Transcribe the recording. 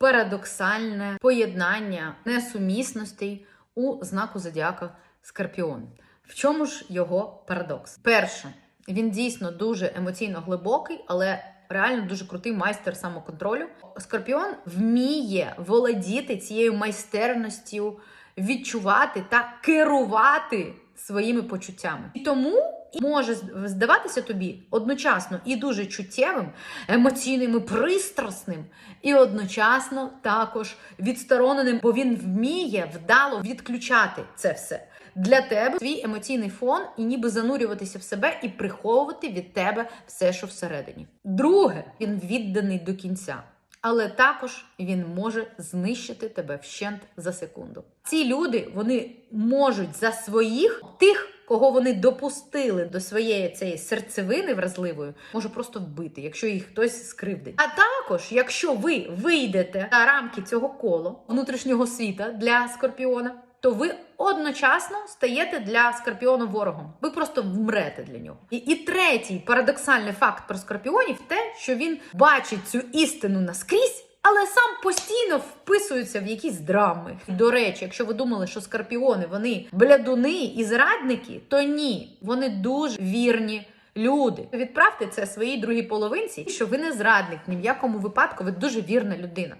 парадоксальне поєднання несумісностей у знаку зодіака Скорпіон. В чому ж його парадокс? Перше, він дійсно дуже емоційно глибокий, але реально дуже крутий майстер самоконтролю. Скорпіон вміє володіти цією майстерністю, відчувати та керувати своїми почуттями. І тому може здаватися тобі одночасно і дуже чуттєвим, емоційним і пристрасним, і одночасно також відстороненим, бо він вміє вдало відключати це все. Для тебе свій емоційний фон і ніби занурюватися в себе і приховувати від тебе все, що всередині. Друге, він відданий до кінця. Але також він може знищити тебе вщент за секунду. Ці люди вони можуть за своїх тих, кого вони допустили до своєї цієї серцевини вразливої, може просто вбити, якщо їх хтось скривдить. А також, якщо ви вийдете за рамки цього кола внутрішнього світа для скорпіона, то ви одночасно стаєте для скорпіону ворогом. Ви просто вмрете для нього. І, і третій парадоксальний факт про скорпіонів те, що він бачить цю істину наскрізь. Але сам постійно вписується в якісь драми. До речі, якщо ви думали, що скорпіони вони блядуни і зрадники, то ні, вони дуже вірні люди. Відправте це своїй другій половинці, що ви не зрадник ні в якому випадку, ви дуже вірна людина.